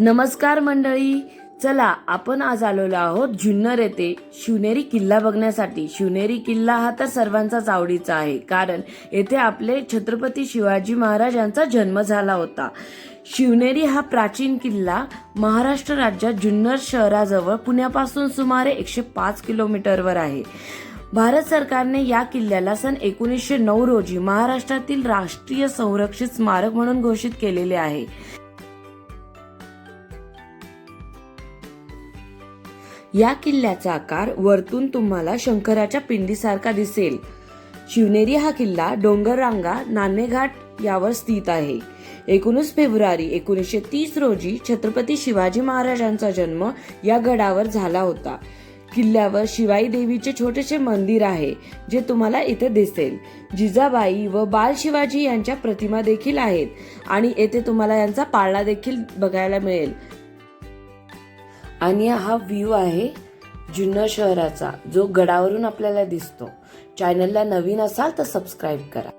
नमस्कार मंडळी. चला आपण आज आलेलो आहोत जुन्नर येथे. शिवनेरी किल्ला बघण्यासाठी. शिवनेरी किल्ला हा तर सर्वांचाच आवडीचा आहे. कारण येथे आपले छत्रपती शिवाजी महाराज यांचा जन्म झाला होता. शिवनेरी हा प्राचीन किल्ला महाराष्ट्र राज्यात जुन्नर शहराजवळ पुण्यापासून सुमारे एकशे पाच किलोमीटरवर आहे. भारत सरकारने या किल्ल्याला सन एकोणीसशे नऊ रोजी महाराष्ट्रातील राष्ट्रीय संरक्षित स्मारक म्हणून घोषित केलेले आहे. या किल्ल्याचा आकार वरतून तुम्हाला शंकराच्या पिंडीसारखा दिसेल. शिवनेरी हा किल्ला डोंगररांगा नाणेघाट यावर स्थित आहे. एकोणीस फेब्रुवारी एकोणीसशे तीस रोजी छत्रपती शिवाजी महाराजांचा जन्म या गडावर झाला होता. किल्ल्यावर शिवाई देवीचे छोटेसे मंदिर आहे जे तुम्हाला इथे दिसेल. जिजाबाई व बाल शिवाजी यांच्या प्रतिमा देखील आहेत आणि येथे तुम्हाला यांचा पाळणा देखील बघायला मिळेल. आणि हा व्ह्यू आहे जुन्नर शहराचा जो गडावरून आपल्याला दिसतो. चॅनलला नवीन असाल तर सबस्क्राईब करा.